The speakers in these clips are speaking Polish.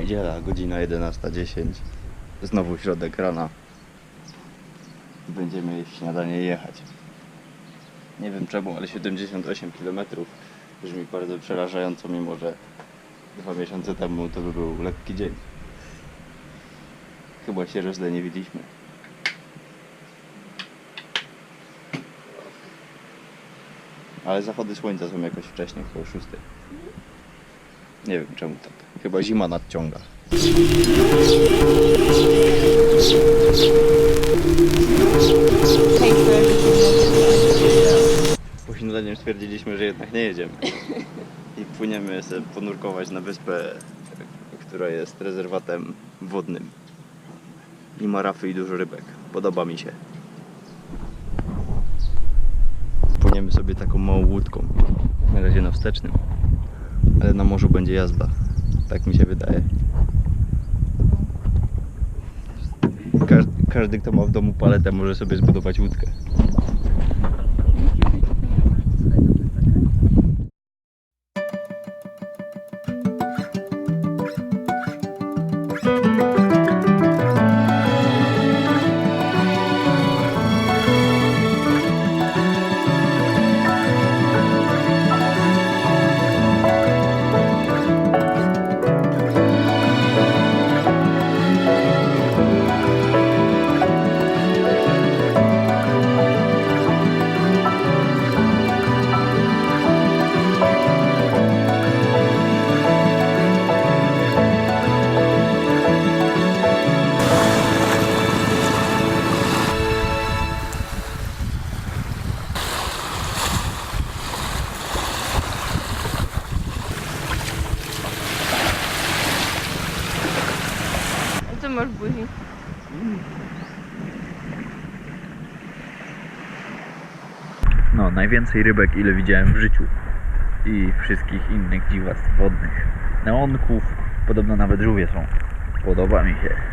Niedziela, godzina 11.10. Znowu środek rana. Będziemy jeść śniadanie jechać. Nie wiem czemu, ale 78 km brzmi bardzo przerażająco, mimo że dwa miesiące temu to by był lekki dzień. Chyba się rozleniwiliśmy. Ale zachody słońca są jakoś wcześniej, około 6. Nie wiem czemu tak. Chyba zima nadciąga. Po śniadaniem stwierdziliśmy, że jednak nie jedziemy. I płyniemy sobie ponurkować na wyspę, która jest rezerwatem wodnym. I ma rafy i dużo rybek. Podoba mi się. Płyniemy sobie taką małą łódką. Na razie na wstecznym. Ale na morzu będzie jazda. Tak mi się wydaje. Każdy, każdy kto ma w domu paletę może sobie zbudować łódkę. Najwięcej rybek ile widziałem w życiu. I wszystkich innych dziwactw wodnych. Neonków, podobno nawet żółwie są. Podoba mi się.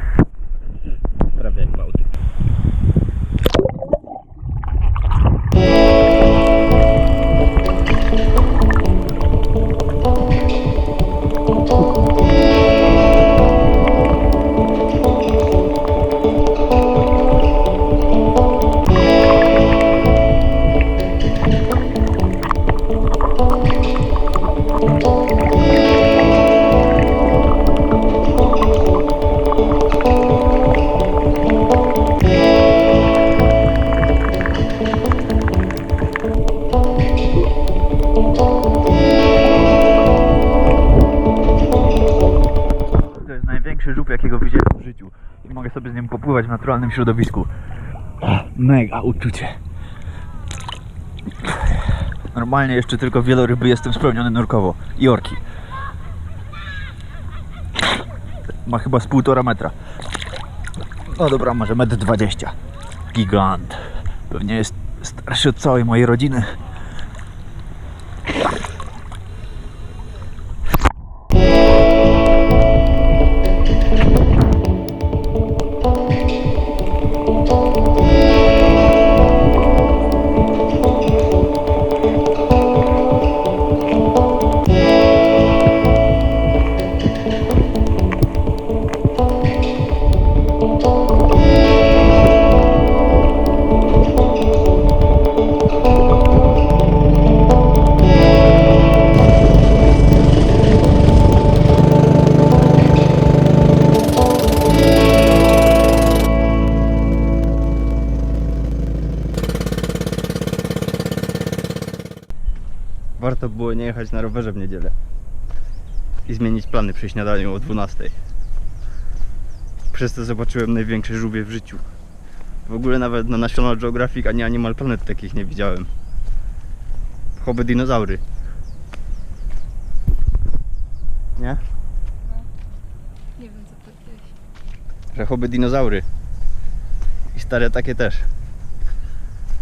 Naturalnym środowisku. Mega uczucie. Normalnie jeszcze tylko wieloryby jestem spełniony nurkowo. I orki. Ma chyba z półtora metra. No dobra, może metr dwadzieścia. Gigant. Pewnie jest starszy od całej mojej rodziny. Warto było nie jechać na rowerze w niedzielę i zmienić plany przy śniadaniu o 12. Przez to zobaczyłem największe żółwie w życiu. W ogóle nawet na National Geographic ani Animal Planet takich nie widziałem. Choby dinozaury. Nie? Nie wiem co powiedziałeś. Że choby dinozaury. I stare takie też.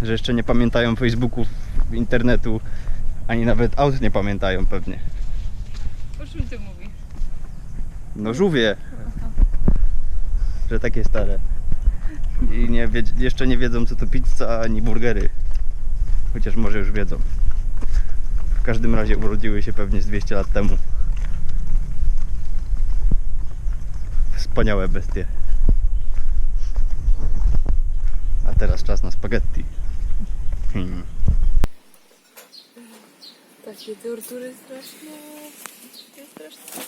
Że jeszcze nie pamiętają Facebooków, internetu, ani nawet aut nie pamiętają pewnie. O czym ty mówisz? No żółwie. Że takie stare. I nie wie, jeszcze nie wiedzą co to pizza ani burgery. Chociaż może już wiedzą. W każdym razie urodziły się pewnie z 200 lat temu. Wspaniałe bestie. A teraz czas na spaghetti. Hmm. Takie tortury straszne. straszne.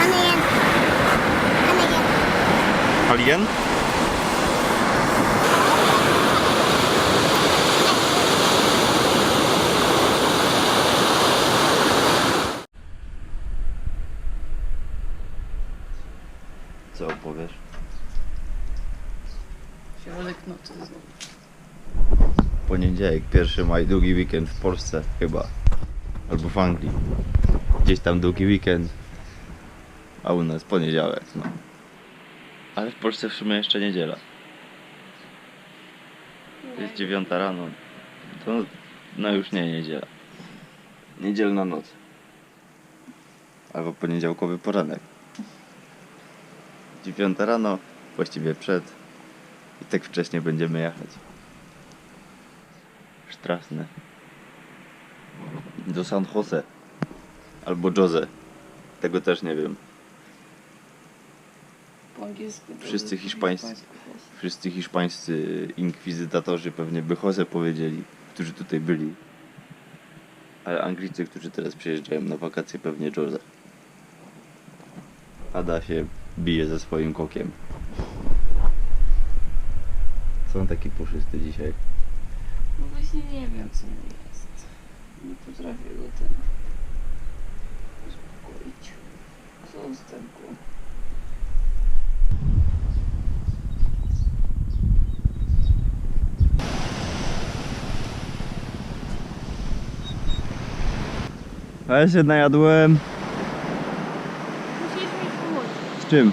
Alien. Alien. Alien? Co opowiesz? Znowu. Poniedziałek, pierwszy maj, długi weekend w Polsce chyba. Albo w Anglii. Gdzieś tam długi weekend. A u nas poniedziałek, no. Ale w Polsce w sumie jeszcze niedziela. Jest dziewiąta rano. To no już nie niedziela. Niedzielna noc. Albo poniedziałkowy poranek. Dziewiąta rano, właściwie przed. I tak wcześnie będziemy jechać. Straszne. Do San Jose. Albo Jose. Tego też nie wiem. Po angielsku. to Wszyscy hiszpańscy. Wszyscy hiszpańscy inkwizytatorzy pewnie by Jose powiedzieli, którzy tutaj byli. Ale Anglicy, którzy teraz przyjeżdżają na wakacje, pewnie Jose. Ada się bije ze swoim kokiem. Co on taki puszysty dzisiaj? No właśnie nie wiem co mu jest. Nie potrafię go ten uspokoić. Zostaw go. A ja się najadłem. Musisz mi pomóc. Z czym?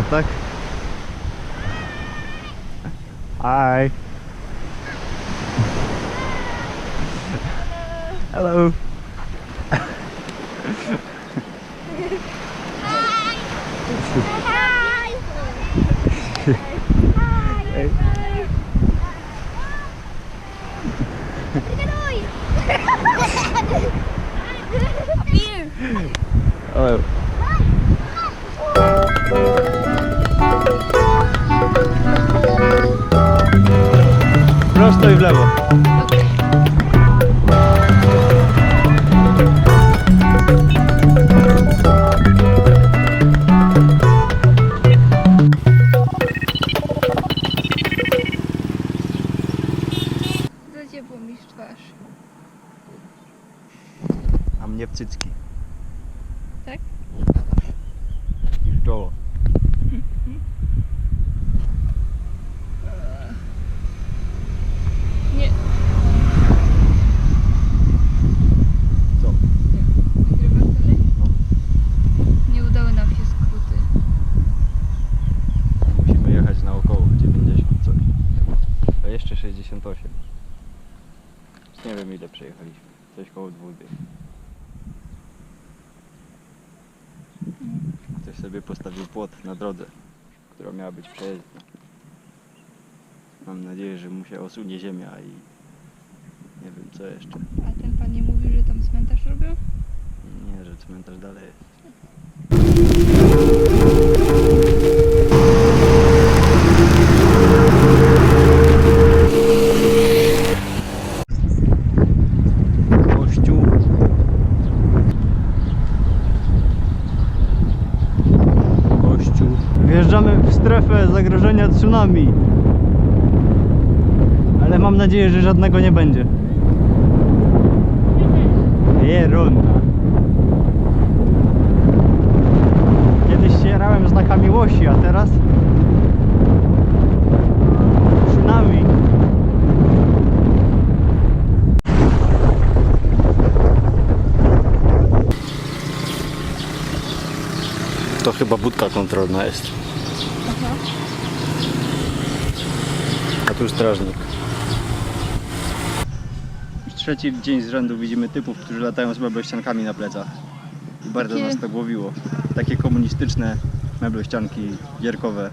A tak? Hi. Hello. Hi. Hey. Beer! Hello. Prosto i w lewo. Za się osunie ziemia i nie wiem co jeszcze. A ten pan nie mówił, że tam cmentarz robią? Nie, że cmentarz dalej jest. Kościół. Kościół. Wjeżdżamy w strefę zagrożenia tsunami. Ale mam nadzieję, że żadnego nie będzie. Jeron. Kiedyś się jarałem znakami łosi, a teraz tsunami. To chyba budka kontrolna jest. Aha. A tu strażnik. Trzeci dzień z rzędu widzimy typów, którzy latają z meblościankami na plecach. I bardzo Takie- nas to głowiło. Takie komunistyczne meblościanki gierkowe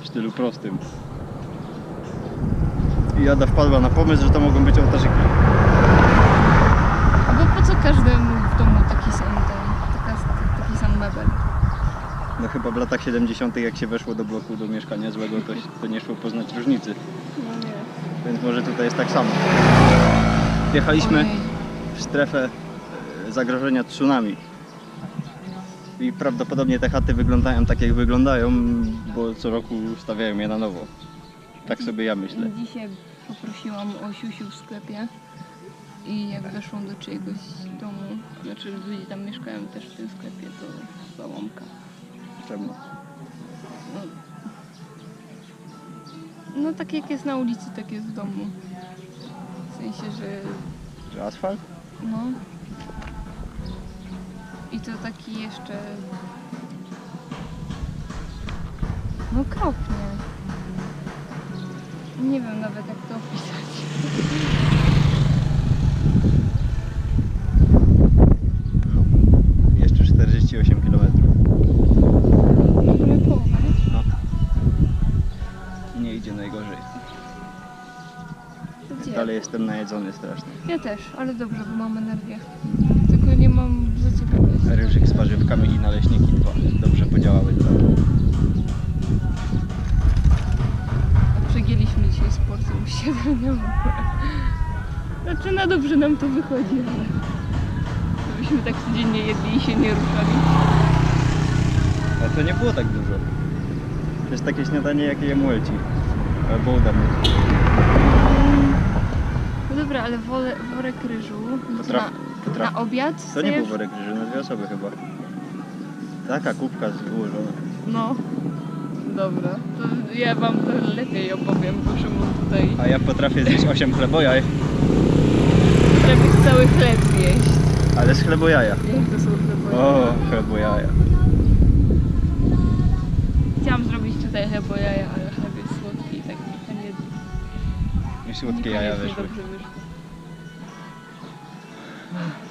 w stylu prostym. I Ada wpadła na pomysł, że to mogą być ołtarzyki. Bo po co każdemu w domu taki sam ten, taka, taki sam mebel? No chyba w latach 70. jak się weszło do bloku do mieszkania złego, to, to nie szło poznać różnicy. No nie. Więc może tutaj jest tak samo. Wjechaliśmy w strefę e, zagrożenia tsunami. I prawdopodobnie te chaty wyglądają tak jak wyglądają, bo co roku stawiają je na nowo. Tak sobie ja myślę. Dzisiaj poprosiłam o siusiu w sklepie i jak weszłam do czyjegoś domu, znaczy ludzie tam mieszkają też w tym sklepie, to załamka. Czemu? No, no tak jak jest na ulicy, tak jest w domu. W sensie, że Że asfalt? no. I to taki jeszcze. No okropnie. Nie wiem nawet jak to opisać. Jestem najedzony strasznie. Ja też, ale dobrze, bo mam energię. Tylko nie mam za ciekawe. Ryżyk z warzywkami i naleśniki dwa. Dobrze podziałały dwa. Przegięliśmy dzisiaj z porcją ogóle. Znaczy na dobrze nam to wychodzi, ale żebyśmy tak codziennie jedli i się nie ruszali. A to nie było tak dużo. To jest takie śniadanie, jakie je młeci. Albo uda mnie. Dobra, ale wole, worek ryżu Potraf, na, potraf. na obiad To nie był worek ryżu, na dwie osoby chyba. Taka kubka ułożona. No. Dobra, to ja wam to lepiej opowiem, bo Szymon tutaj A ja potrafię zjeść 8 chlebojaj, potrafi cały chleb zjeść. ale z chlebojaja. Jak to są? O, chlebojaja. Chciałam zrobić tutaj chlebojaja, ale chleb jest słodki i tak trochę nie... I słodkie jaja niekoniecznie wyszły. dobrze wyszło. Mm-hmm.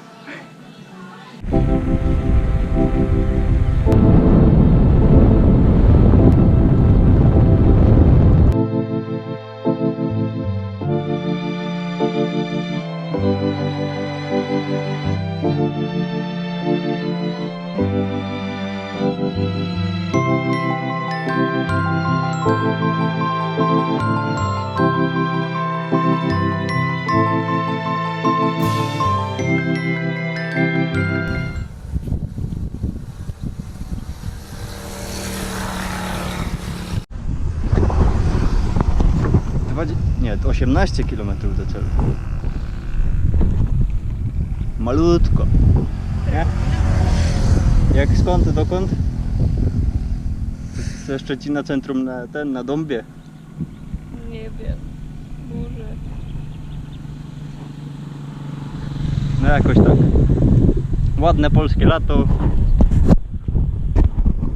Dwadzie- Nie, to 18 km do celu. Malutko. Nie? Jak skąd, dokąd? Ze Szczecina centrum na ten, na Dąbie. Nie wiem. Może... No jakoś tak. Ładne polskie lato.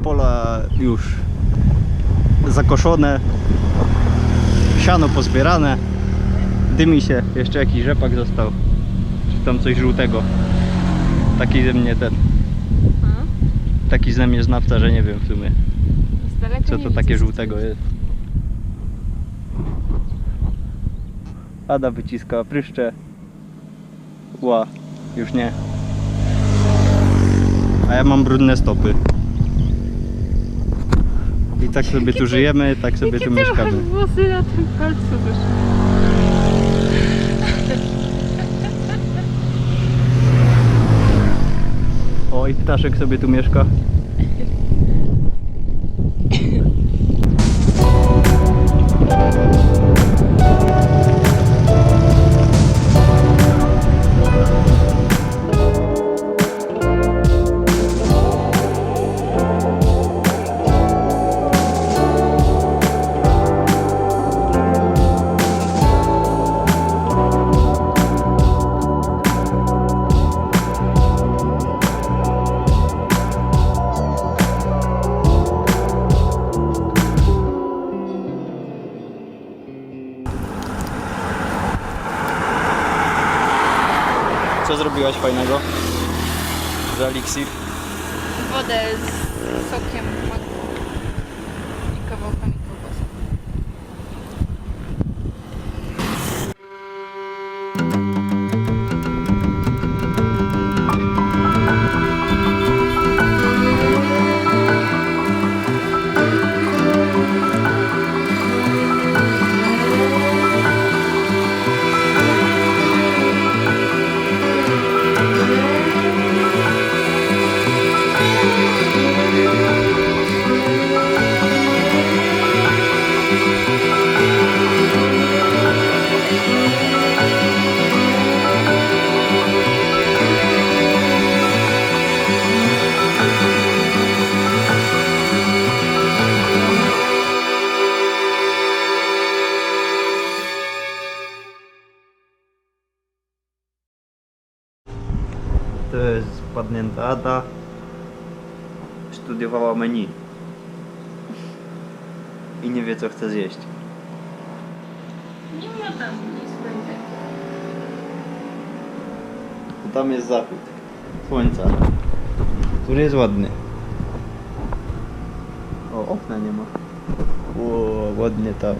Pola już zakoszone. Siano pozbierane. Dymi się. Jeszcze jakiś rzepak został. Czy tam coś żółtego. Taki ze mnie ten. Taki ze mnie znawca, że nie wiem w sumie. Co to takie żółtego jest. Ada wyciska pryszcze. Ła, już nie. A ja mam brudne stopy. I tak sobie tu żyjemy, tak sobie Jakie tu ty mieszkamy. masz włosy na tym palcu wyszły? O, i ptaszek sobie tu mieszka. Spadnięta Ada. Studiowała menu. I nie wie co chce zjeść. Nie ma tam nic będzie. Tam jest zachód słońca, który jest ładny. O, okna nie ma. O, ładnie tam.